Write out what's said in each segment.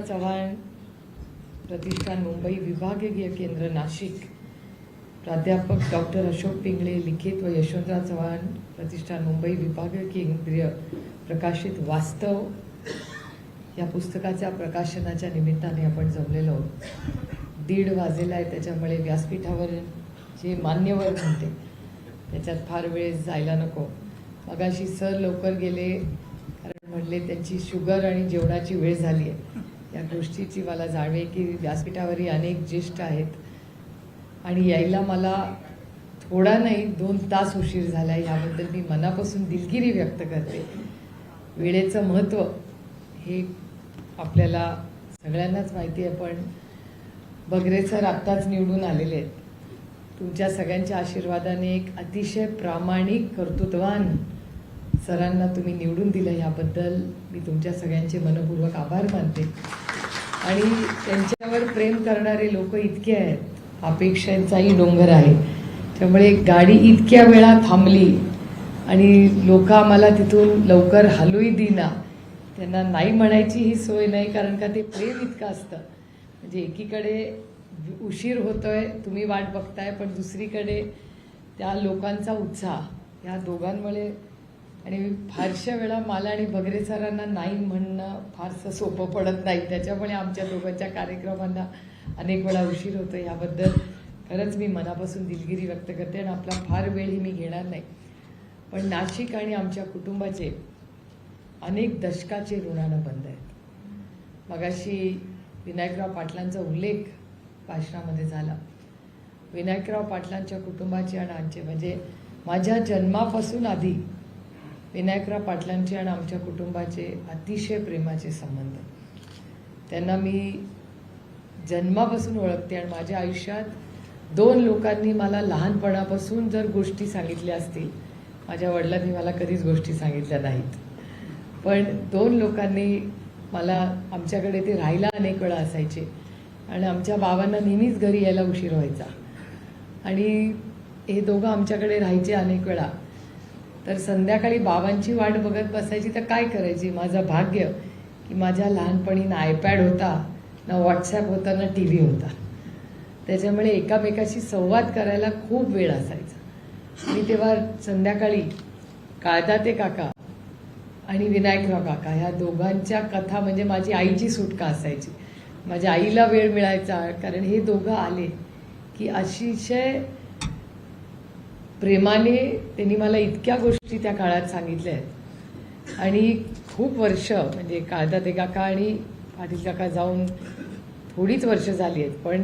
चव्हाण प्रतिष्ठान मुंबई विभागीय केंद्र नाशिक. प्राध्यापक डॉक्टर अशोक पिंगळे लिखित व यशवंतराव चव्हाण प्रतिष्ठान मुंबई विभागीय केंद्रीय प्रकाशित वास्तव. या पुस्तकाच्या प्रकाशनाच्या निमित्ताने आपण जमलेलो आहोत. दीड वाजेला आहे त्याच्यामुळे व्यासपीठावर जे मान्यवर म्हणते त्याच्यात फार वेळ जायला नको. मगाशी सर लवकर गेले कारण म्हणले त्यांची शुगर आणि जेवणाची वेळ झाली आहे. या गोष्टीची मला जाणवे की व्यासपीठावरही अनेक ज्येष्ठ आहेत. आणि यायला मला थोडा नाही दोन तास उशीर झाला याबद्दल मी मनापासून दिलगिरी व्यक्त करते. वेळेचं महत्त्व हे आपल्याला सगळ्यांनाच माहिती आहे पण बगरे सर आत्ताच निवडून आलेले आहेत. तुमच्या सगळ्यांच्या आशीर्वादाने एक अतिशय प्रामाणिक कर्तृत्वान सरांना तुम्ही निवडून दिलं याबद्दल मी तुमच्या सगळ्यांचे मनपूर्वक आभार मानते. आणि त्यांच्यावर प्रेम करणारे लोक इतके आहेत. अपेक्षांचाही डोंगर आहे. त्यामुळे गाडी इतक्या वेळा थांबली आणि लोक आम्हाला तिथून लवकर हलूही दिना. त्यांना नाही म्हणायची ही सोय नाही कारण का ते प्रेम इतकं असतं. म्हणजे एकीकडे उशीर होतोय तुम्ही वाट बघताय पण दुसरीकडे त्या लोकांचा उत्साह या दोघांमुळे आणि फारशा वेळा मला आणि बगरे सरांना नाही म्हणणं फारसं सोपं पडत नाही. त्याच्यामुळे आमच्या दोघांच्या कार्यक्रमांना अनेक वेळा उशीर होतो याबद्दल. खरंच मी मनापासून दिलगिरी व्यक्त करते आणि आपला फार वेळही मी घेणार नाही. पण नाशिक आणि आमच्या कुटुंबाचे अनेक दशकाचे ऋणानं बंद आहेत. मगाशी विनायकराव पाटलांचा उल्लेख भाषणामध्ये झाला. विनायकराव पाटलांच्या कुटुंबाचे आणि आमचे म्हणजे माझ्या जन्मापासून आधी विनायकराव पाटलांचे आणि आमच्या कुटुंबाचे अतिशय प्रेमाचे संबंध. त्यांना मी जन्मापासून ओळखते आणि माझ्या आयुष्यात दोन लोकांनी मला लहानपणापासून जर गोष्टी सांगितल्या असतील माझ्या वडिलांनी मला कधीच गोष्टी सांगितल्या नाहीत. पण दोन लोकांनी मला आमच्याकडे ते राहायला अनेक वेळा असायचे आणि आमच्या बाबांना नेहमीच घरी यायला उशीर व्हायचा. आणि हे दोघं आमच्याकडे राहायचे अनेक वेळा. तर संध्याकाळी बाबांची वाट बघत बसायची तर काय करायची? माझं भाग्य की माझ्या लहानपणी ना आयपॅड होता ना व्हॉट्सॲप होता ना टी व्ही होता. त्याच्यामुळे एकामेकाशी संवाद करायला खूप वेळ असायचा. मी तेव्हा संध्याकाळी काळदा ते काका आणि विनायकराव काका ह्या दोघांच्या कथा म्हणजे माझी आईची सुटका असायची. माझ्या आईला वेळ मिळायचा कारण हे दोघं आले की अतिशय प्रेमाने त्यांनी मला इतक्या गोष्टी त्या काळात सांगितल्या आहेत. आणि खूप वर्ष म्हणजे काळदा ते काका आणि पाटील काका जाऊन थोडीच वर्ष झाली आहेत पण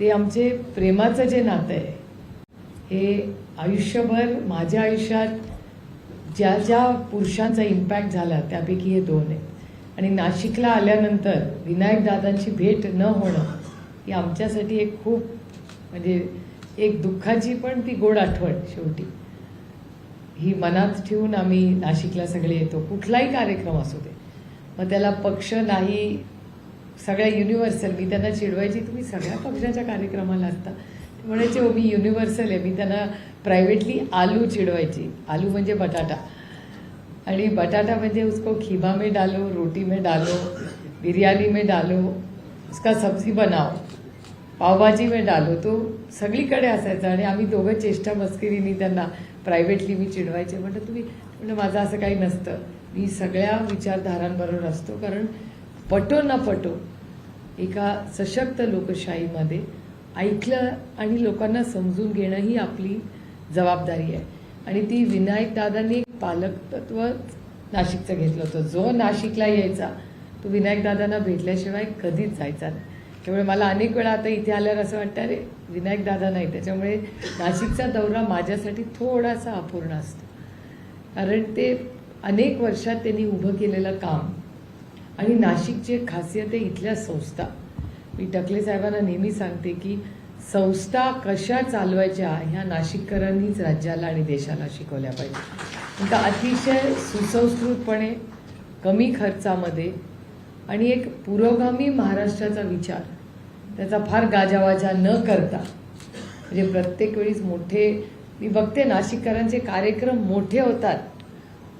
ते आमचे प्रेमाचं जे नातं आहे हे आयुष्यभर माझ्या आयुष्यात ज्या ज्या पुरुषांचा इम्पॅक्ट झाला त्यापैकी हे दोन आहेत. आणि नाशिकला आल्यानंतर विनायक दादांची भेट न होणं ही आमच्यासाठी एक खूप म्हणजे एक दुःखाची पण ती गोड आठवण शेवटी. ही मनात ठेवून आम्ही नाशिकला सगळे येतो. कुठलाही कार्यक्रम असू दे. मग त्याला पक्ष नाही सगळ्या युनिव्हर्सल मी त्यांना चिडवायची तुम्ही सगळ्या पक्षाच्या कार्यक्रमाला असता. म्हणायचे हो मी युनिव्हर्सल आहे. मी त्यांना प्रायव्हेटली आलू चिडवायची. आलू म्हणजे बटाटा. आणि बटाटा म्हणजे उसको खीमा में डालो रोटी में डालो बिर्याणी में डालो उसका सब्जी बनाओ. पावभाजी मी डालो तो सगळीकडे असायचा आणि आम्ही दोघं चेष्टा मस्करीनी त्यांना प्रायव्हेटली मी चिडवायचे. म्हटलं तुम्ही म्हणजे माझं असं काही नसतं. मी सगळ्या विचारधारांबरोबर असतो कारण पटो ना पटो एका सशक्त लोकशाहीमध्ये ऐकलं आणि लोकांना समजून घेणं ही आपली जबाबदारी आहे. आणि ती विनायक दादांनी एक पालकत्व नाशिकचं घेतलं होतं. जो नाशिकला यायचा तो विनायक दादांना भेटल्याशिवाय कधीच जायचा नाही. त्यामुळे मला अनेक वेळा आता इथे आल्यावर असं वाटतं अरे विनायक दादा नाही. त्याच्यामुळे नाशिकचा दौरा माझ्यासाठी थोडासा अपूर्ण असतो. कारण ते अनेक वर्षात त्यांनी उभं केलेलं काम आणि नाशिकची खासियत आहे इथल्या संस्था. मी टकले साहेबांना नेहमी सांगते की संस्था कशा चालवायच्या ह्या नाशिककरांनीच राज्याला आणि देशाला शिकवल्या पाहिजे अतिशय सुसंस्कृतपणे कमी खर्चामध्ये आणि एक पुरोगामी महाराष्ट्राचा विचार. त्याचा फार गाजावाजा न करता. म्हणजे प्रत्येक वेळीच मोठे मी बघते नाशिककरांचे कार्यक्रम मोठे होतात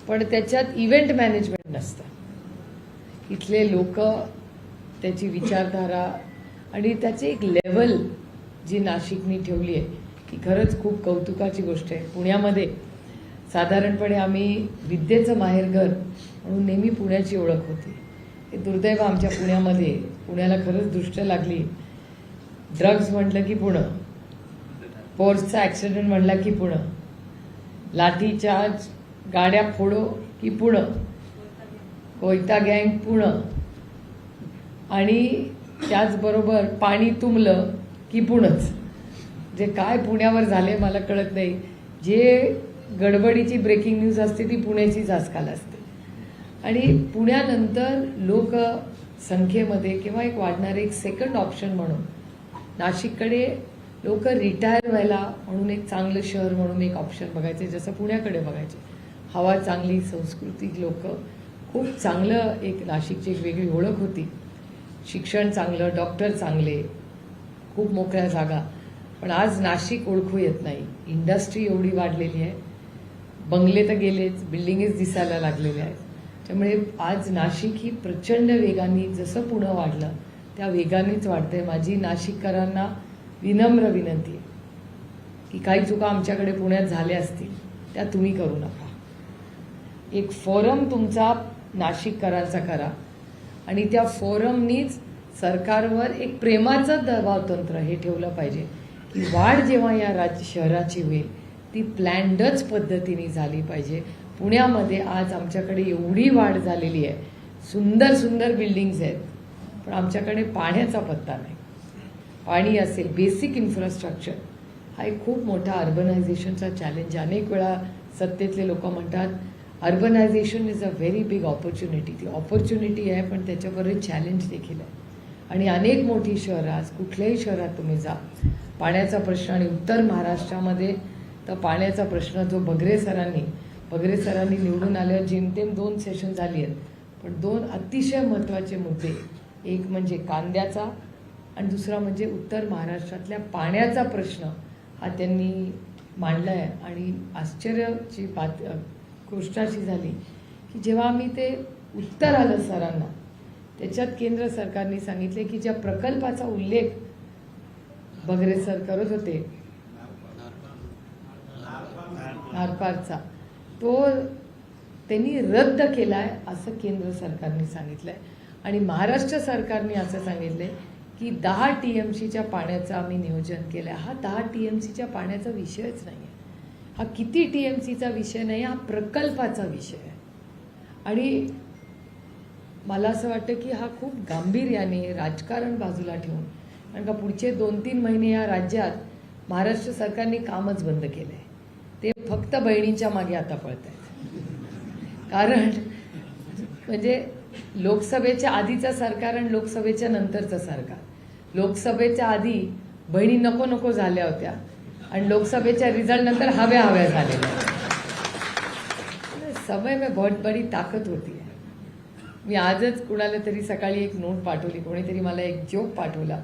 पण त्याच्यात इव्हेंट मॅनेजमेंट नसतं. इथले लोक त्याची विचारधारा आणि त्याचे एक लेवल जी नाशिकनी ठेवली आहे ती खरंच खूप कौतुकाची गोष्ट आहे. पुण्यामध्ये साधारणपणे आम्ही विद्येचं माहेरघर म्हणून नेहमी पुण्याची ओळख होती. हे दुर्दैव आमच्या पुण्यामध्ये. पुण्याला खरंच दृष्ट लागली. ड्रग्ज म्हटलं की पुणं. पोर्सचा ॲक्सिडेंट म्हणला की पुणं. लाठीचार्ज गाड्या फोडो की पुणं. कोयता गँग पुणं. आणि त्याचबरोबर पाणी तुंबलं की पुणंच. जे काय पुण्यावर झाले मला कळत नाही. जे गडबडीची ब्रेकिंग न्यूज असते ती पुण्याचीच आजकाल असते. आणि पुण्यानंतर लोक संख्येमध्ये किंवा एक वाढणारे एक सेकंड ऑप्शन म्हणून. नाशिककडे लोक रिटायर व्हायला म्हणून एक चांगलं शहर म्हणून एक ऑप्शन बघायचे जसं पुण्याकडे बघायचे. हवा चांगली संस्कृती लोक. खूप चांगलं एक नाशिकची एक वेगळी ओळख होती. शिक्षण चांगलं डॉक्टर चांगले. खूप मोकळ्या जागा. पण आज नाशिक ओळखू येत नाही. इंडस्ट्री एवढी वाढलेली आहे. बंगले तर गेलेच बिल्डिंगेच दिसायला लागलेल्या आहेत. त्यामुळे आज नाशिक ही प्रचंड वेगाने जसं पुणं वाढलं त्या वेगानेच वाढते माझी नाशिककरांना विनम्र विनंती आहे की काही चुका आमच्याकडे पुण्यात झाल्या असतील त्या तुम्ही करू नका. एक फोरम तुमचा नाशिककरांचा करा आणि त्या फोरमनीच सरकारवर एक प्रेमाचं दबाव तंत्र हे ठेवलं पाहिजे की वाढ जेव्हा या राज्य शहराची होईल ती प्लॅन्डच पद्धतीने झाली पाहिजे. पुण्यामध्ये आज आमच्याकडे एवढी वाढ झालेली आहे. सुंदर सुंदर बिल्डिंग्स आहेत. पण आमच्याकडे पाण्याचा पत्ता नाही. पाणी असेल बेसिक इन्फ्रास्ट्रक्चर हा एक खूप मोठा अर्बनायझेशनचा चॅलेंज अनेक वेळा सत्तेतले लोक म्हणतात urbanization is a very big opportunity ती ऑपॉर्च्युनिटी आहे पण त्याच्याबरोबर चॅलेंज देखील आहे. आणि अनेक मोठी शहरं आज कुठल्याही शहरात तुम्ही जा पाण्याचा प्रश्न आणि उत्तर महाराष्ट्रामध्ये तर पाण्याचा प्रश्न जो बगरे सरांनी वगैरे सरांनी निवडून आल्यावर जेमतेम दोन सेशन झाली आहेत. पण दोन अतिशय महत्त्वाचे मुद्दे. एक म्हणजे कांद्याचा आणि दुसरा म्हणजे उत्तर महाराष्ट्रातल्या पाण्याचा प्रश्न हा त्यांनी मांडला आहे आणि आश्चर्याची बात गोष्ट अशी झाली की जेव्हा आम्ही ते उत्तर आलं सरांना त्याच्यात केंद्र सरकारने सांगितले की ज्या प्रकल्पाचा उल्लेख बगरे सर करत होते नारपारचा. तो त्यांनी रद्द केलाय असं केंद्र सरकारने सांगितलंय. आणि महाराष्ट्र सरकारने असं सांगितलंय की दहा टी एम सीच्या पाण्याचं आम्ही नियोजन केलं आहे हा दहा टी एम सीच्या पाण्याचा विषयच नाही आहे हा किती टी एम सीचा विषय नाही हा प्रकल्पाचा विषय आहे. आणि मला असं वाटतं की हा खूप गांभीर्याने राजकारण बाजूला ठेवून कारण का पुढचे दोन तीन महिने या राज्यात महाराष्ट्र सरकारने कामच बंद केलं आहे ते फक्त बहिणींच्या मागे आता पळत आहेत कारण म्हणजे लोकसभेच्या आधीचं सरकार आणि लोकसभेच्या नंतरचं सरकार. लोकसभेच्या आधी बहिणी नको नको झाल्या होत्या आणि लोकसभेच्या रिझल्ट नंतर हव्या हव्या झालेल्या समय में बहुत बडी ताकद होती है मी आजच कुणाला तरी सकाळी एक नोट पाठवली कोणीतरी मला एक जोक पाठवला.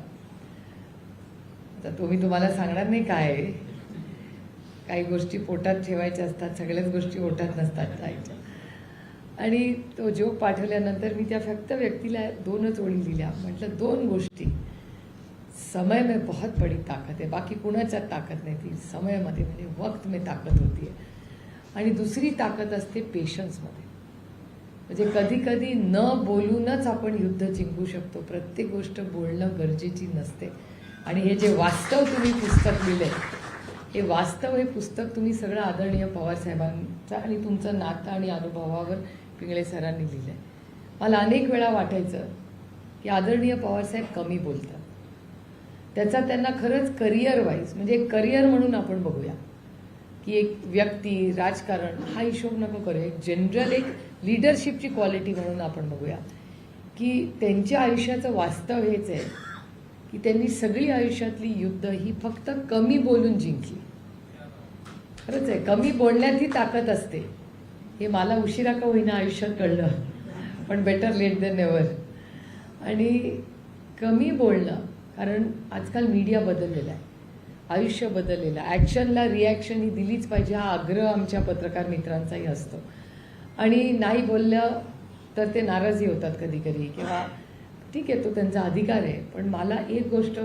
तर तो मी तुम्हाला सांगणार नाही काय आहे. काही गोष्टी पोटात ठेवायच्या असतात सगळ्याच गोष्टी पोटात नसतात जायच्या. आणि तो जोक पाठवल्यानंतर मी त्या फक्त व्यक्तीला दोनच ओळी लिहिल्या म्हटलं दोन गोष्टी. समय में बहुत बड़ी ताकद आहे. बाकी कुणाच्यात ताकद नाही ती समयामध्ये म्हणजे वक्त में ताकद होती आणि दुसरी ताकद असते पेशन्समध्ये म्हणजे कधी कधी न बोलूनच आपण युद्ध जिंकू शकतो. प्रत्येक गोष्ट बोलणं गरजेची नसते. आणि हे जे वास्तव तुम्ही पुस्तक लिहिलंय हे वास्तव हे पुस्तक तुम्ही सगळं आदरणीय पवार साहेबांचा आणि तुमचं नातं आणि अनुभवावर पिंगळे सरांनी लिहिलं आहे मला अनेक वेळा वाटायचं की आदरणीय पवारसाहेब कमी बोलतात. त्याचा त्यांना खरंच करिअर वाईज म्हणजे एक करिअर म्हणून आपण बघूया की एक व्यक्ती राजकारण हा हिशोब नको करूया एक जनरल एक लिडरशिपची क्वालिटी म्हणून आपण बघूया की त्यांच्या आयुष्याचं वास्तव हेच आहे की त्यांनी सगळी आयुष्यातली युद्ध ही फक्त कमी बोलून जिंकली. खरंच आहे कमी बोलण्यात ही ताकद असते. हे मला उशिरा का होईना आयुष्यात कळलं पण बेटर लेट देन नेवर आणि कमी बोलणं कारण आजकाल मीडिया बदललेला आहे आयुष्य बदललेलं आहे. ॲक्शनला रिॲक्शन ही दिलीच पाहिजे हा आग्रह आमच्या पत्रकार मित्रांचाही असतो. आणि नाही बोललं तर ते नाराजी होतात कधी कधी किंवा ठीक आहे तो त्यांचा अधिकार आहे. पण मला एक गोष्ट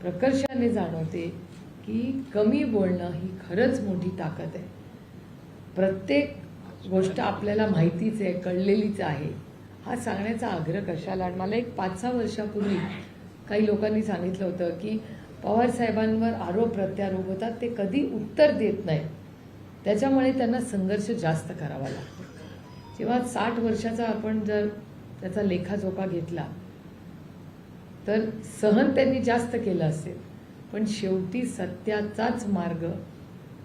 प्रकर्षाने जाणवते की कमी बोलणं ही खरंच मोठी ताकद आहे. प्रत्येक गोष्ट आपल्याला माहितीच आहे कळलेलीच आहे. हा सांगण्याचा आग्रह कशाला? आणि मला एक पाच सहा वर्षापूर्वी काही लोकांनी सांगितलं होतं की पवार साहेबांवर आरोप प्रत्यारोप होतात ते कधी उत्तर देत नाही. त्याच्यामुळे त्यांना संघर्ष जास्त करावा लागतो. जेव्हा साठ वर्षाचा आपण जर त्याचा लेखाजोखा घेतला. तर सहन त्यांनी जास्त केलं असेल पण शेवटी सत्याचाच मार्ग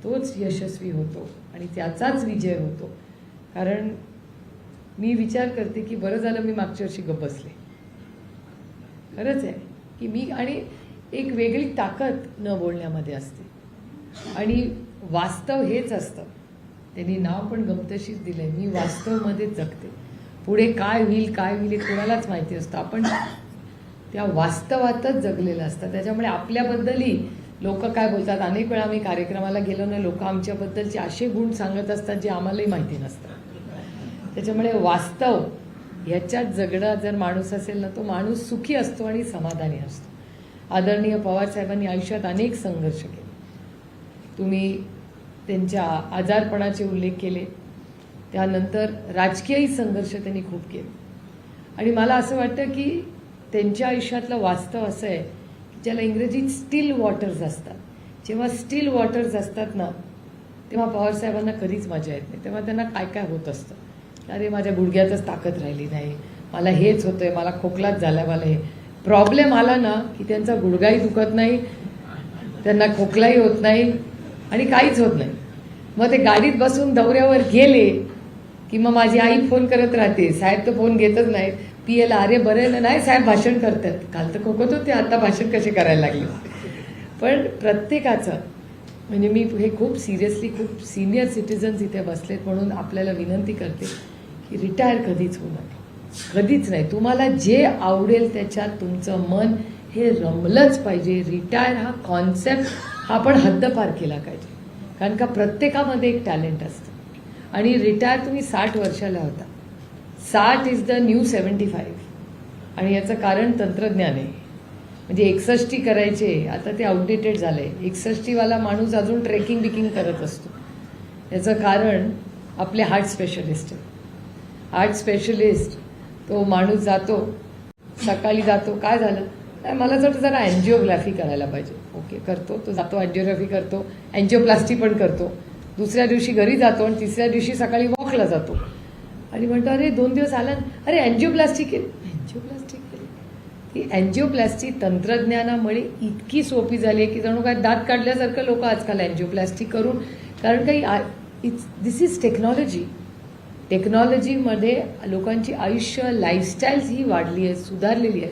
तोच यशस्वी होतो आणि त्याचाच विजय होतो. कारण मी विचार करते की बरं झालं मी मागच्या वर्षी गप्प बसले. खरंच आहे की मी आणि एक वेगळी ताकद न बोलण्यामध्ये असते. आणि वास्तव हेच असतं. त्यांनी नाव पण गमतशीच दिलंय. मी वास्तवमध्ये जगते. पुढे काय होईल काय होईल हे कोणालाच माहिती असतं आपण त्या वास्तवातच जगलेलं असतं. त्याच्यामुळे आपल्याबद्दलही लोक काय बोलतात अनेक वेळा आम्ही कार्यक्रमाला गेलो ना लोक आमच्याबद्दलचे असे गुण सांगत असतात जे आम्हालाही माहिती नसतात त्याच्यामुळे वास्तव ह्याच्यात जगणं जर माणूस असेल ना तो माणूस सुखी असतो आणि समाधानी असतो. आदरणीय पवार साहेबांनी आयुष्यात अनेक संघर्ष केले. तुम्ही त्यांच्या आजारपणाचे उल्लेख केले. त्यानंतर राजकीयही संघर्ष त्यांनी खूप केले. आणि मला असं वाटतं की त्यांच्या आयुष्यातलं वास्तव असं आहे की ज्याला इंग्रजीत स्टील वॉटर्स असतात. जेव्हा स्टील वॉटर्स असतात ना तेव्हा पवारसाहेबांना कधीच मजा येत नाही. तेव्हा त्यांना काय काय होत असतं? अरे माझ्या गुडघ्यातच ताकद राहिली नाही. मला हेच होतंय. मला खोकलाच झाला मला हे प्रॉब्लेम आला ना की त्यांचा गुडघाही दुखत नाही त्यांना खोकलाही होत नाही आणि काहीच होत नाही. मग ते गाडीत बसून दौऱ्यावर गेले की मग माझी आई फोन करत राहते. साहेब तर फोन घेतच नाहीत. पी एल अरे बरं ना. नाही साहेब भाषण करतात. काल तर खोकत होते आता भाषण कसे करायला लागले? पण प्रत्येकाचं म्हणजे मी हे खूप सिरियसली खूप सिनियर सिटीजन्स इथे बसलेत म्हणून आपल्याला विनंती करते की रिटायर कधीच होऊ नका. कधीच नाही. तुम्हाला जे आवडेल त्याच्यात तुमचं मन हे रमलंच पाहिजे. रिटायर हा कॉन्सेप्ट हा आपण हद्दपार केला पाहिजे. कारण का प्रत्येकामध्ये एक टॅलेंट असतं. आणि रिटायर तुम्ही साठ वर्षाला होता. साठ is the new seventy five आणि याचं कारण तंत्रज्ञान आहे. म्हणजे एकसष्टी करायचे आता ते आउटडेटेड झालंय. एकसष्टीवाला माणूस अजून ट्रेकिंग बिकिंग करत असतो. याचं कारण आपले हार्ट स्पेशलिस्ट आहे. हार्ट स्पेशलिस्ट तो माणूस जातो सकाळी जातो. काय झालं? नाही मला जर जरा अँजिओग्राफी करायला पाहिजे. ओके करतो. तो जातो अँजिओग्राफी करतो. अँजिओप्लास्टी पण करतो. दुसऱ्या दिवशी घरी जातो आणि तिसऱ्या दिवशी सकाळी वॉकला जातो. आणि म्हणतो अरे दोन दिवस आला ना, अरे अँजिओप्लास्टी केली. अँजिओप्लास्टी केली. ती अँजिओप्लास्टी तंत्रज्ञानामुळे इतकी सोपी झाली आहे की जणू काय दात काढल्यासारखं लोक आजकाल अँजिओप्लास्टिक करून कारण काही इट्स दिस इज टेक्नॉलॉजी टेक्नॉलॉजीमध्ये लोकांची आयुष्य लाईफस्टाईल्स ही वाढली आहे सुधारलेली आहे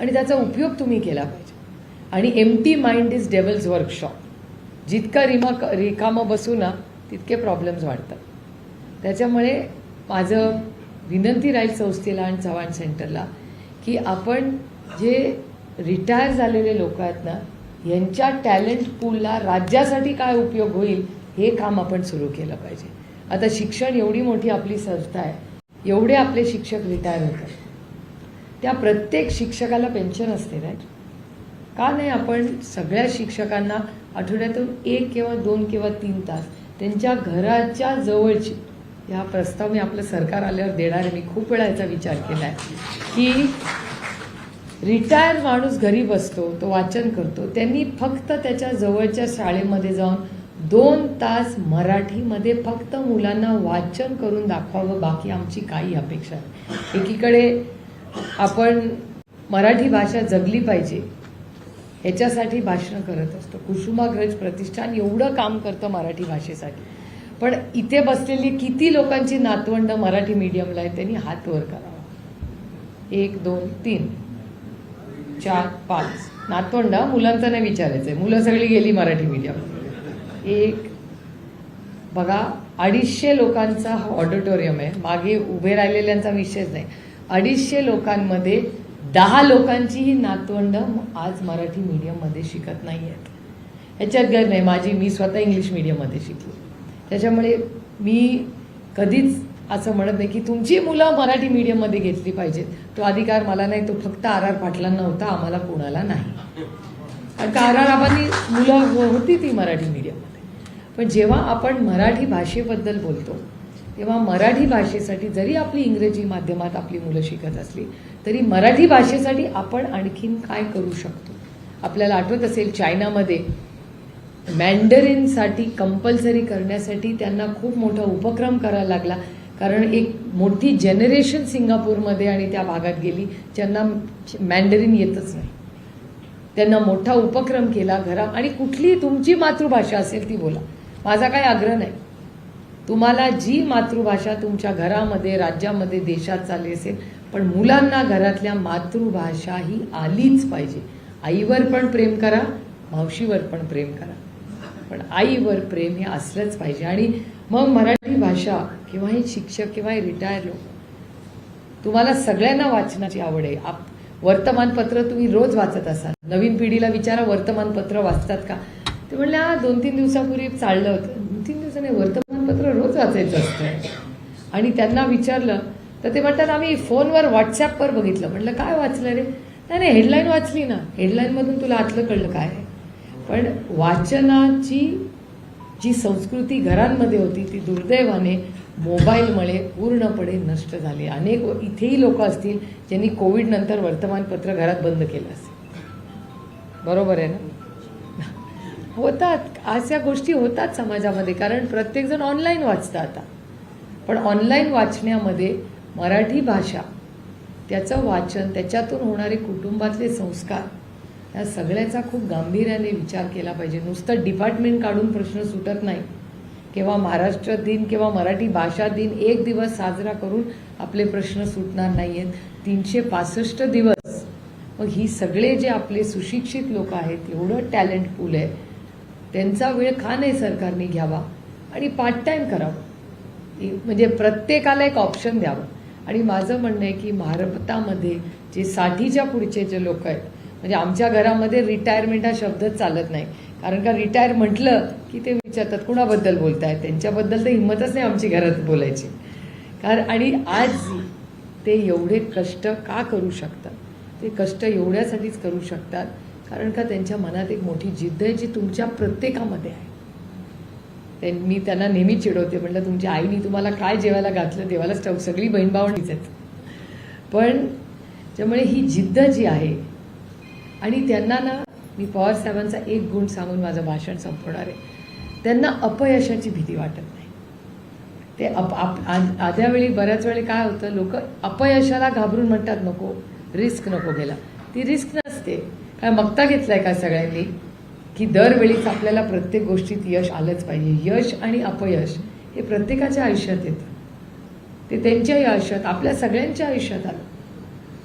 आणि त्याचा उपयोग तुम्ही केला पाहिजे. आणि empty mind is devil's workshop जितका रिमा रिकामं बसू ना तितके प्रॉब्लेम्स वाढतात. त्याच्यामुळे माझं विनंती राहील संस्थेला आणि चव्हाण सेंटरला की आपण जे रिटायर झालेले लोक आहेत ना यांच्या टॅलेंट पूलला राज्यासाठी काय उपयोग होईल हे काम आपण सुरू केलं पाहिजे. आता शिक्षण एवढी मोठी आपली संस्था आहे एवढे आपले शिक्षक रिटायर होतात. त्या प्रत्येक शिक्षकाला पेन्शन असते राईट का नाही आपण सगळ्या शिक्षकांना आठवड्यातून एक किंवा दोन किंवा तीन तास त्यांच्या घराच्या जवळची. हा प्रस्ताव मी आपलं सरकार आल्यावर देणार आहे. मी खूप वेळा याचा विचार केला आहे की रिटायर माणूस घरी बसतो तो वाचन करतो. त्यांनी फक्त त्याच्या जवळच्या शाळेमध्ये जाऊन दोन तास मराठीमध्ये फक्त मुलांना वाचन करून दाखवावं. बाकी आमची काही अपेक्षा आहे एकीकडे आपण मराठी भाषा जगली पाहिजे. ह्याच्यासाठी भाषणं करत असतो. कुसुमाग्रज प्रतिष्ठान एवढं काम करतं मराठी भाषेसाठी. पण इथे बसलेली किती लोकांची नातवंड मराठी मीडियमला आहे त्यांनी हात वर करावा. एक दोन तीन चार पाच. नातवंड हा, मुलांचं नाही विचारायचंय. मुलं सगळी गेली मराठी मीडियम एक बघा अडीचशे लोकांचा हा ऑडिटोरियम आहे. मागे उभे राहिलेल्यांचा विषयच नाही. अडीचशे लोकांमध्ये दहा लोकांची ही नातवंड आज मराठी मीडियममध्ये शिकत नाही आहेत ह्याच्यात गैर नाही माझी मी स्वतः इंग्लिश मीडियममध्ये शिकली. त्याच्यामुळे मी कधीच असं म्हणत नाही की तुमची मुलं मराठी मीडियममध्ये घेतली पाहिजेत. तो अधिकार मला नाही तो फक्त आर आर पाटलांना होता आम्हाला कोणाला नाही. कारण का आर आर आबांनी मुलं होती ती मराठी मीडियममध्ये पण जेव्हा आपण मराठी भाषेबद्दल बोलतो तेव्हा मराठी भाषेसाठी जरी आपली इंग्रजी माध्यमात आपली मुलं शिकत असली तरी मराठी भाषेसाठी आपण आणखीन काय करू शकतो? आपल्याला आठवत असेल चायनामध्ये मॅन्डरिनसाठी कंपल्सरी करण्यासाठी त्यांना खूप मोठा उपक्रम करायला लागला. कारण एक मोठी जनरेशन सिंगापूरमध्ये आणि त्या भागात गेली ज्यांना मॅन्डरिन येतच नाही. त्यांना मोठा उपक्रम केला घरा आणि कुठली तुमची मातृभाषा असेल ती बोला. माझा काही आग्रह नाही. तुम्हाला जी मातृभाषा तुमच्या घरामध्ये राज्यामध्ये देशात चालली असेल पण मुलांना घरातल्या मातृभाषा ही आलीच पाहिजे. आईवर पण प्रेम करा मावशीवर पण प्रेम करा. पण आईवर प्रेम हे असलंच पाहिजे. आणि मग मराठी भाषा किंवा हे शिक्षक किंवा हे रिटायर लोक तुम्हाला सगळ्यांना वाचनाची आवड आहे. आप वर्तमानपत्र तुम्ही रोज वाचत असाल. नवीन पिढीला विचारा वर्तमानपत्र वाचतात का? ते म्हणल्या दोन तीन दिवसापूर्वी चाललं होतं. दोन तीन दिवसाने वर्तमान वाचायचं असतं. आणि त्यांना विचारलं तर ते म्हणतात आम्ही फोनवर व्हॉट्सॲपवर बघितलं. म्हटलं काय वाचलं रे? नाही नाही हेडलाईन वाचली ना. हेडलाईनमधून तुला आतलं कळलं काय आहे. पण वाचनाची जी संस्कृती घरांमध्ये होती ती दुर्दैवाने मोबाईलमुळे पूर्णपणे नष्ट झाली. अनेक इथेही लोक असतील ज्यांनी कोविड नंतर वर्तमानपत्र घरात बंद केलं असेल. बरोबर आहे ना? होतात. आज या गोष्टी होतात समाजामध्ये कारण प्रत्येकजण ऑनलाईन वाचतं आता. पण ऑनलाईन वाचण्यामध्ये मराठी भाषा त्याचं वाचन त्याच्यातून होणारे कुटुंबातले संस्कार या सगळ्याचा खूप गांभीर्याने विचार केला पाहिजे. नुसतं डिपार्टमेंट काढून प्रश्न सुटत नाही. किंवा महाराष्ट्र दिन किंवा मराठी भाषा दिन एक दिवस साजरा करून आपले प्रश्न सुटणार नाही आहेत तीनशे पासष्ट दिवस. मग ही सगळे जे आपले सुशिक्षित लोक आहेत एवढं टॅलेंट पूल आहे त्यांचा वेळ का नाही सरकारने घ्यावा आणि पार्ट टाईम करावं? म्हणजे प्रत्येकाला एक ऑप्शन द्यावं. आणि माझं म्हणणं आहे की भारतामध्ये जे साठीच्या पुढचे जे लोक आहेत म्हणजे आमच्या घरामध्ये रिटायरमेंट हा शब्दच चालत नाही. कारण का रिटायर म्हटलं की ते विचारतात कुणाबद्दल बोलताय? त्यांच्याबद्दल तर हिंमतच नाही आमची घरात बोलायची. कारण आणि आज ते एवढे कष्ट का करू शकतात? ते कष्ट एवढ्यासाठीच करू शकतात कारण का त्यांच्या मनात एक मोठी जिद्द आहे जी तुमच्या प्रत्येकामध्ये आहे. ते मी त्यांना नेहमी चिडवते म्हटलं तुमच्या आईने तुम्हाला काय जेवायला घातलं देवालाच स्टव सगळी बहीण भावणीच आहेत. पण त्यामुळे ही जिद्द जी आहे आणि त्यांना ना मी पवार साहेबांचा एक गुण सांगून माझं भाषण संपवणार आहे. त्यांना अपयशाची भीती वाटत नाही. ते अप आप आ- आध्या वेळी बऱ्याच वेळी काय होतं लोक अपयशाला घाबरून म्हणतात नको रिस्क नको घ्यायला. ती रिस्क नसते. काय मगता घेतलाय का सगळ्यांनी? की दरवेळीच आपल्याला प्रत्येक गोष्टीत यश आलंच पाहिजे. यश आणि अपयश हे प्रत्येकाच्या आयुष्यात येतं. ते त्यांच्याही आयुष्यात आपल्या सगळ्यांच्या आयुष्यात आलं.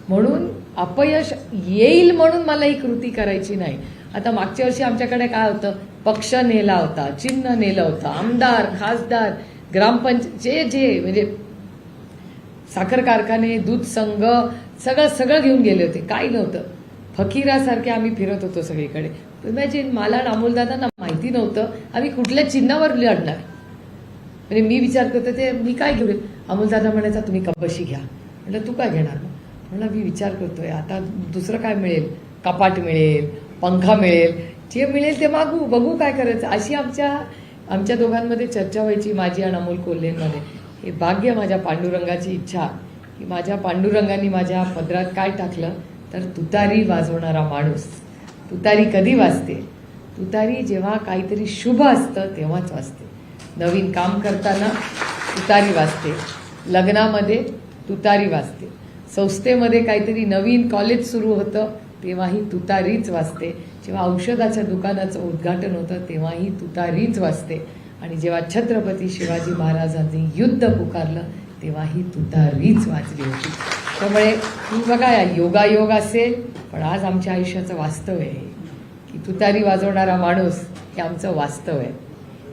म्हणून अपयश येईल म्हणून मला ही कृती करायची नाही. आता मागच्या वर्षी आमच्याकडे काय होतं? पक्ष नेला होता चिन्ह नेलं होतं आमदार खासदार ग्रामपंच जे जे म्हणजे साखर कारखाने दूध संघ सगळं सगळं घेऊन गेले होते. काही नव्हतं? फकीरासारखे आम्ही फिरत होतो सगळीकडे. इमॅजिन मला आणि अमोलदादांना माहिती नव्हतं आम्ही कुठल्या चिन्हावर लढणार म्हणजे मी विचार करते ते मी काय घेऊन अमोलदादा म्हणायचा तुम्ही कपाशी घ्या. म्हटलं तू काय घेणार? म्हणलं मी विचार करतोय आता दुसरं काय मिळेल? कपाट मिळेल पंखा मिळेल जे मिळेल ते मागू बघू काय करायचं. अशी आमच्या आमच्या दोघांमध्ये चर्चा व्हायची माझी आणि अमोल कोल्हेंमध्ये. हे भाग्य माझ्या पांडुरंगाची इच्छा की माझ्या पांडुरंगाने माझ्या पदरात काय टाकलं तर तुतारी वाजवणारा माणूस. तुतारी कधी वाजते? तुतारी जेव्हा काहीतरी शुभ असतं तेव्हाच वाजते. नवीन काम करताना तुतारी वाजते. लग्नामध्ये तुतारी वाजते. संस्थेमध्ये काहीतरी नवीन कॉलेज सुरू होतं तेव्हाही तुतारीच वाजते. जेव्हा औषधाच्या दुकानाचं उद्घाटन होतं तेव्हाही तुतारीच वाजते. आणि जेव्हा छत्रपती शिवाजी महाराजांनी युद्ध पुकारलं तेव्हाही तुतारीच वाजली होती. त्यामुळे तू बघा योगायोग असेल पण आज आमच्या आयुष्याचं वास्तव आहे. की तुतारी वाजवणारा माणूस हे आमचं वास्तव आहे.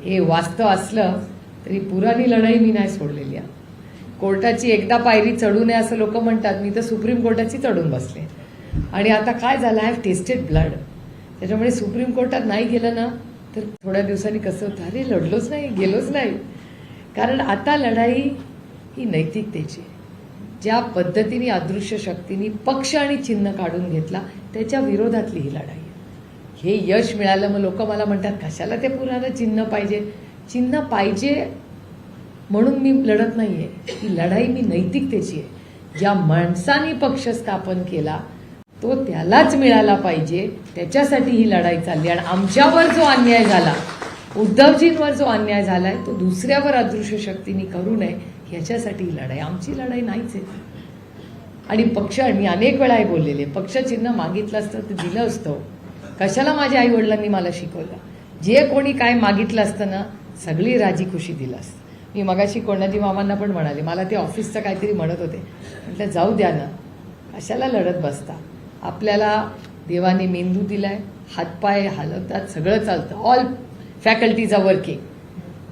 हे वास्तव असलं तरी पुराणी लढाई मी नाही सोडलेली आहे. कोर्टाची एकदा पायरी चढू नये असं लोक म्हणतात. मी तर सुप्रीम कोर्टाची चढून बसले. आणि आता काय झालं? आय हॅव टेस्टेड ब्लड त्याच्यामुळे सुप्रीम कोर्टात नाही गेलं ना तर थोड्या दिवसांनी कसं होतं? अरे लढलोच नाही गेलोच नाही. कारण आता लढाई ही नैतिकतेची ज्या पद्धतीने अदृश्य शक्तीने पक्ष आणि चिन्ह काढून घेतला त्याच्या विरोधातली ही लढाई हे यश मिळालं मग लोक मला म्हणतात कशाला ते पुराणं चिन्ह पाहिजे? चिन्ह पाहिजे म्हणून मी लढत नाहीये. ही लढाई मी नैतिकतेची आहे. ज्या माणसाने पक्ष स्थापन केला तो त्यालाच मिळाला पाहिजे. त्याच्यासाठी ही लढाई चालली आणि आमच्यावर जो अन्याय झाला उद्धवजींवर जो अन्याय झालाय तो दुसऱ्यावर अदृश्य शक्तीने करू नये. ह्याच्यासाठी ही लढाई आमची लढाई नाहीच आहे. आणि पक्ष मी अनेक वेळा हे बोललेले पक्ष चिन्ह मागितलं असतं ते दिलं असतं. कशाला माझ्या आई वडिलांनी मला शिकवलं? जे कोणी काय मागितलं असतं ना सगळी राजी खुशी दिलं असतं. मी मगाशी कोणाजी मामांना पण म्हणाले मला ते ऑफिसचं काहीतरी म्हणत होते. म्हटलं जाऊ द्या ना कशाला लढत बसता? आपल्याला देवाने मेंदू दिलाय हातपाय हलवतात सगळं चालतं. ऑल फॅकल्टीज आर वर्किंग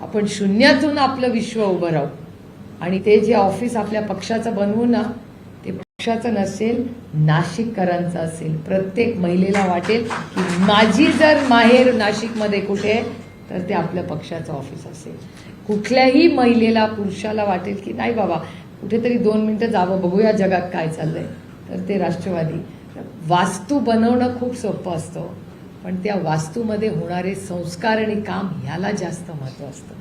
आपण शून्यातून आपलं विश्व उभं राहू. आणि ते जे ऑफिस आपल्या पक्षाचं बनवू ना ते पक्षाचं नसेल नाशिककरांचं असेल. प्रत्येक महिलेला वाटेल की माझी जर माहेर नाशिकमध्ये कुठे आहे, तर ते आपल्या पक्षाचं ऑफिस असेल. कुठल्याही महिलेला पुरुषाला वाटेल की नाही बाबा कुठेतरी दोन मिनटं जावं बघूया जगात काय चाललंय. तर ते राष्ट्रवादी. वास्तू बनवणं खूप सोपं असतं. पण त्या वास्तूमध्ये होणारे संस्कार आणि काम ह्याला जास्त महत्त्व असतं.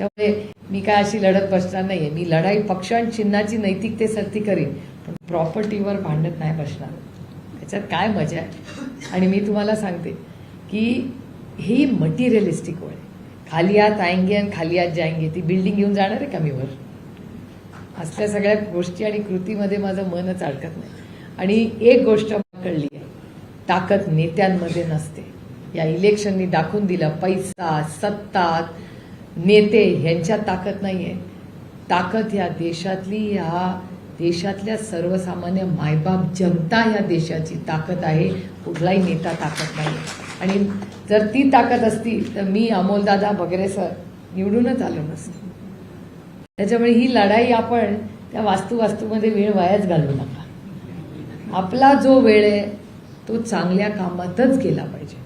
त्यामुळे मी काय अशी लढत बसणार नाहीये. मी लढाई पक्ष आणि चिन्हाची नैतिकतेसाठी करीन पण प्रॉपर्टीवर भांडत नाही बसणार. त्याच्यात काय मजा आहे? आणि मी तुम्हाला सांगते की ही मटेरियलिस्टिक वळ आहे. खाली आत आएंगे आणि खाली आत जायंगे ती बिल्डिंग घेऊन जाणार आहे का मी वर? असल्या सगळ्या गोष्टी आणि कृतीमध्ये माझं मनच अडकत नाही. आणि एक गोष्ट कळली आहे. ताकद नेत्यांमध्ये नसते. या इलेक्शननी दाखवून दिलं पैसा सत्ता नेते ह्यांच्यात ताकद नाही आहे ताकद ह्या देशातली ह्या देशातल्या सर्वसामान्य मायबाप जनता ह्या देशाची ताकद आहे. कुठलाही नेता ताकद नाही आणि जर ती ताकद असती तर मी अमोलदादा वगैरे सर निवडूनच आलो नसतो. त्याच्यामुळे ही लढाई आपण त्या वास्तू वास्तूमध्ये वेळ वायाच घालू नका. आपला जो वेळ आहे तो चांगल्या कामातच गेला पाहिजे.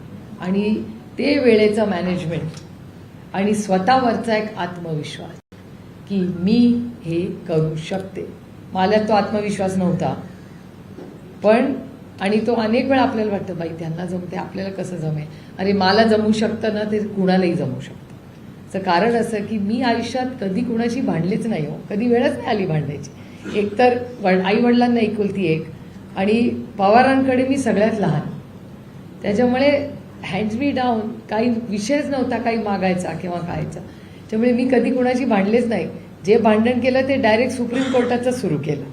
आणि ते वेळेचं मॅनेजमेंट आणि स्वतःवरचा एक आत्मविश्वास की मी हे करू शकते. मला तो आत्मविश्वास नव्हता. पण आणि तो अनेक वेळा आपल्याला वाटतं बाई त्यांना जमते आपल्याला कसं जमेल? अरे मला जमू शकतं ना ते कुणालाही जमू शकतं. तर कारण असं की मी आयुष्यात कधी कुणाशी भांडलीच नाही हो. कधी वेळच नाही आली भांडायची. एकतर आई वडिलांना एकुलती एक. आणि पवारांकडे मी सगळ्यात लहान. त्याच्यामुळे हँड्स मी डाऊन काही विषयच नव्हता काही मागायचा किंवा खायचा. त्यामुळे मी कधी कुणाशी भांडलेच नाही. जे भांडण केलं ते डायरेक्ट सुप्रीम कोर्टाचं सुरू केलं.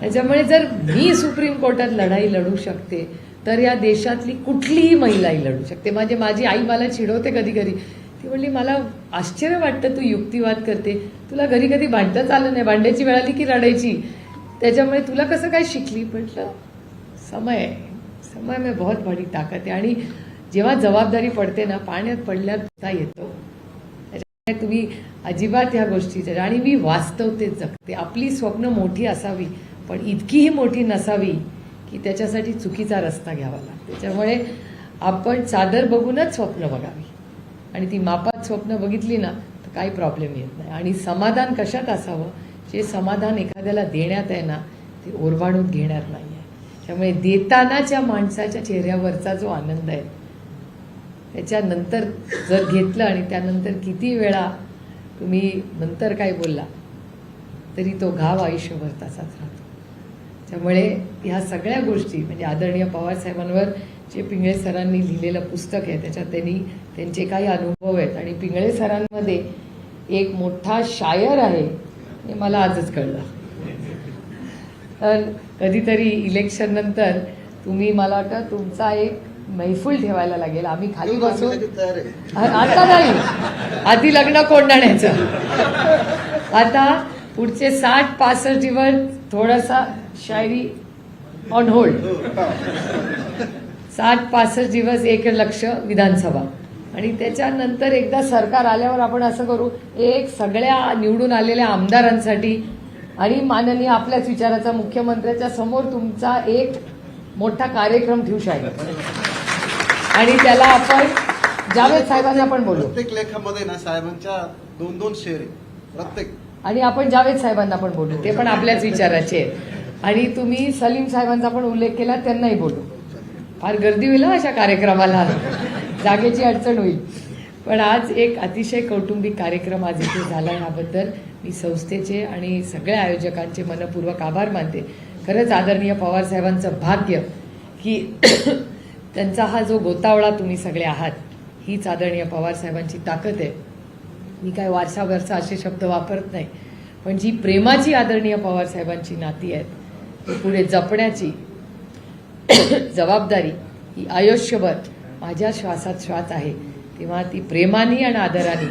त्याच्यामुळे जर मी सुप्रीम कोर्टात लढाई लढू शकते तर या देशातली कुठलीही महिलाही लढू शकते. म्हणजे माझी आई मला चिडवते कधी कधी ती म्हणली मला आश्चर्य वाटतं तू युक्तिवाद करते. तुला घरी कधी भांडताच आलं नाही. भांडायची वेळ आली की रडायची. त्याच्यामुळे तुला कसं काय शिकली? म्हटलं समय समय में बहुत बडी ताकद आहे. आणि जेव्हा जबाबदारी पडते ना पाण्यात पडल्यात येतो. त्याच्यामुळे तुम्ही अजिबात ह्या गोष्टीच्या आणि मी वास्तवतेच ते जगते. आपली स्वप्न मोठी असावी पण इतकीही मोठी नसावी की त्याच्यासाठी चुकीचा रस्ता घ्यावा लागतो. त्याच्यामुळे आपण चादर बघूनच स्वप्न बघावी. आणि ती मापात स्वप्न बघितली ना तर काही प्रॉब्लेम येत नाही. आणि समाधान कशात असावं? जे समाधान एखाद्याला देण्यात आहे ना ते ओरबाडून घेणार नाही आहे त्यामुळे देतानाच्या माणसाच्या चेहऱ्यावरचा जो आनंद आहे त्याच्यानंतर जर घेतलं आणि त्यानंतर किती वेळा तुम्ही नंतर काय बोलला तरी तो घाव आयुष्यभर तसाच राहतो. त्यामुळे ह्या सगळ्या गोष्टी म्हणजे आदरणीय पवार साहेबांवर जे पिंगळे सरांनी लिहिलेलं पुस्तक आहे त्याच्यात त्यांनी त्यांचे काही अनुभव आहेत. आणि पिंगळे सरांमध्ये एक मोठा शायर आहे हे मला आजच कळलं. तर कधीतरी इलेक्शननंतर तुम्ही मला वाटतं तुमचा एक मैफूल ठेवायला लागेल. आम्ही खाली बसू. तयार आहे आता नाही. आधी लग्न कोंडाण्याचं आता पुढचे साठ पासष्ट दिवस थोडासा शायरी ऑन होल्ड साठ पासष्ट दिवस एक लक्ष विधानसभा. आणि त्याच्यानंतर एकदा सरकार आल्यावर आपण असं करू एक सगळ्या निवडून आलेल्या आमदारांसाठी आणि माननीय आपल्याच विचाराचा मुख्यमंत्र्याच्या समोर तुमचा एक मोठा कार्यक्रम ठेवू शाहीर आणि त्याला आपण जावेद साहेबांना पण बोलू. प्रत्येक लेखामध्ये ना साहेबांच्या दोन दोन शेर आहे प्रत्येक. आणि आपण जावेद साहेबांना पण बोलू. ते पण आपल्याच विचाराचे आहेत. आणि तुम्ही सलीम साहेबांचा पण उल्लेख केला त्यांनाही बोलू. फार गर्दी होईल अशा कार्यक्रमाला. जागेची अडचण होईल. पण आज एक अतिशय कौटुंबिक कार्यक्रम आज इथे झाला ह्याबद्दल मी संस्थेचे आणि सगळ्या आयोजकांचे मनपूर्वक आभार मानते. खरंच आदरणीय पवार साहेबांचं भाग्य की त्यांचा हा जो गोतावळा तुम्ही सगळे आहात हीच आदरणीय पवार साहेबांची ताकद आहे. मी काय वारसा वरसा असे शब्द वापरत नाही पण जी प्रेमाची आदरणीय पवार साहेबांची नाती आहेत ती पुढे जपण्याची जबाबदारी ही आयुष्यभर माझ्या श्वासात श्वास आहे. तेव्हा ती प्रेमाने आणि आदराने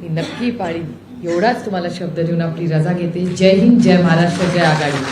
मी नक्की पाळीन एवढाच तुम्हाला शब्द देऊन आपली रजा घेते. जय हिंद जय महाराष्ट्र जय आघाडी.